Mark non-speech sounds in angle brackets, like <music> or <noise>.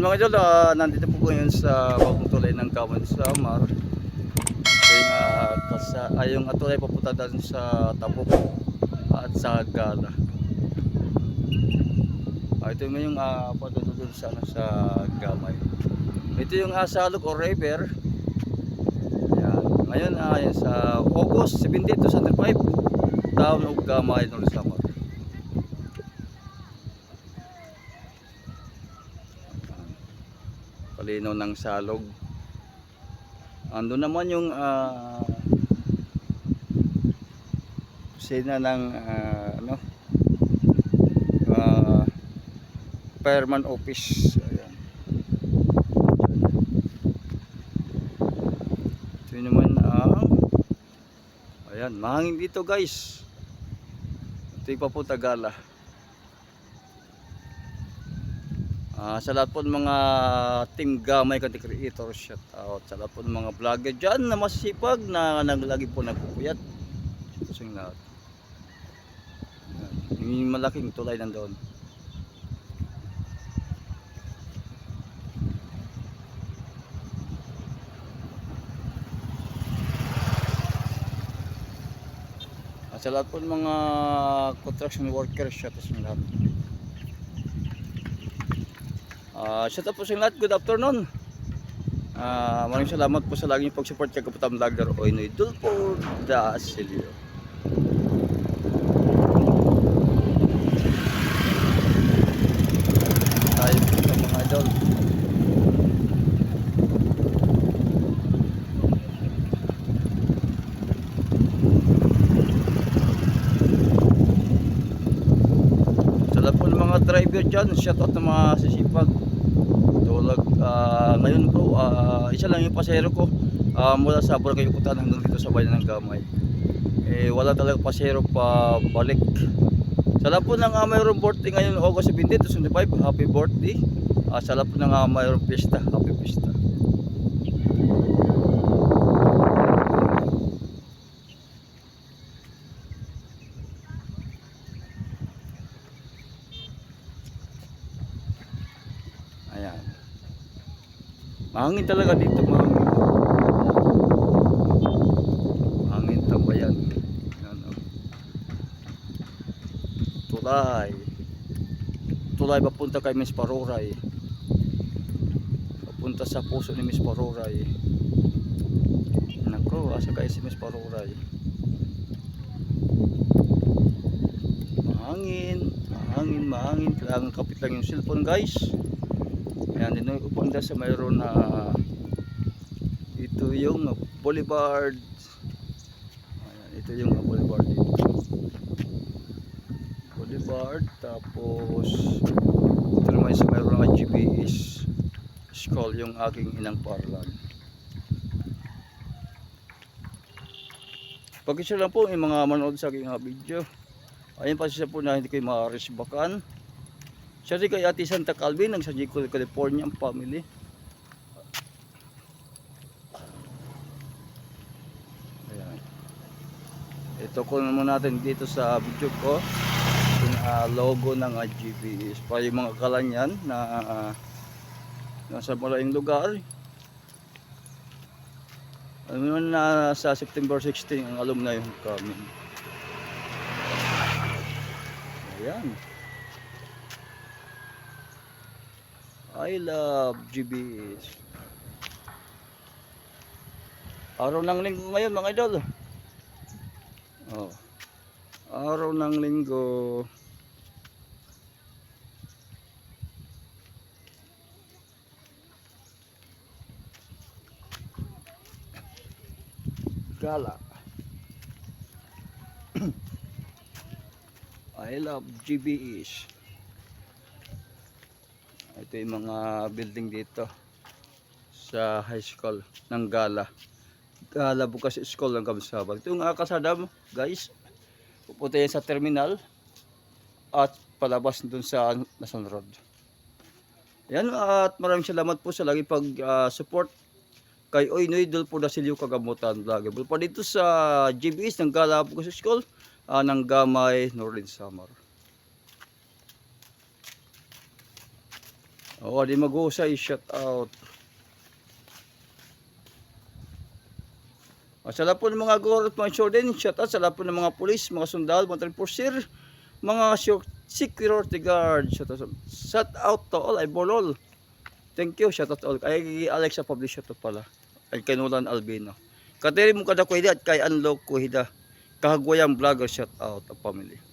Yan mga idol, ah, nandito po ngayon sa bagong tulay ng Kawan Samar. Yung, uh, kasa, ay, yung tulay papunta doon sa Tabok at sa Gala. Ah, ito yung uh, patunod doon sa, ano, sa Gamay. Ito yung Asalog o River. Yan. Ngayon ay sa August 17 to 105 taon og Gamay ng Samar. Palinaw ng salog. Ando naman yung ah kusina ng ah, ano ah, fireman office. Ayan. Ito naman ang ayan, mahangin dito guys. Ito yung papunta gala. Ah, sa lahat po ng mga team gamay content creator shout out sa lahat po ng mga vlogger dyan na masisipag na naglagi po nagpupuyat. Sa inyo lahat. Yung malaking tulay nandoon. At sa lahat po ng mga construction workers shout out sa lahat Ah, shout out po sa lahat. Good afternoon. Ah, maraming salamat po sa lagi niyong pag-support kay Kapitan Vlogger o Inoy Dulpo da sa mga idol. Sa lahat po ng mga driver dyan, shout out ng mga sisipag. Ngayon po, ah, isa lang yung pasero ko ah, mula sa Barangay Yukutan hanggang dito sa bayan ng Gamay. Eh, wala talaga pasero pa balik. Sa po ng uh, mayroong birthday ngayon, August 17, 2025, happy birthday. Ah, sa lahat po ng uh, mayroong pista, happy pista. Ayan. Mahangin talaga dito, mahangin. Mahangin tambayan. Ayan, oh. Tulay. Tulay papunta kay Miss Paroray. Papunta sa puso ni Miss Paroray. Nako, asa kay si Miss Paroray. Mahangin, mahangin, mahangin. Kailangan kapit lang yung cellphone guys. Ayan, din yung upanda sa mayroon na ito yung boulevard. Ayan, ito yung boulevard dito. Boulevard, tapos ito naman sa mayroon na GPS school yung aking inang parlan. Pag-isa lang po yung mga manood sa aking mga video. Ayun pa siya po na hindi kayo makaresbakan. Siya rin kay Ate Santa Calvin ng sa Jicol, California ang family. Ayan. Ito ko naman natin dito sa video ko yung ah, logo ng uh, GPS para yung mga kalanyan na ah, nasa maraming lugar. Ano naman na sa September 16 ang alumni yung coming. Ayan. I love GBS. Araw ng linggo ngayon mga idol. Oh. Araw ng linggo. Gala. <clears throat> I love GBS. Ito yung mga building dito sa high school ng Gala. Gala bukas school ng Kamsabag. Ito yung uh, mo, guys. Pupunta yan sa terminal at palabas dun sa Nason Road. Yan at maraming salamat po sa lagi pag ah, support kay Oynoy Dulpo da Silio Kagamutan Vlog. Pa dito sa GBS ng Gala bukas school ah, ng Gamay Northern Samar. Oo, di mag-uusay, shout out. O, sa lahat po ng mga at mga children, shout out sa lahat po ng mga pulis, mga sundalo, mga enforcer, mga security guard, shout out, shout out to all, ay bolol. Thank you, shout out to all. Kay Alexa Public, shout out pala. Ay kay Nolan Albino. Kateri mo kada kuhida at kay Unlock kuhida. Kahagwayang vlogger, shout out, ang family.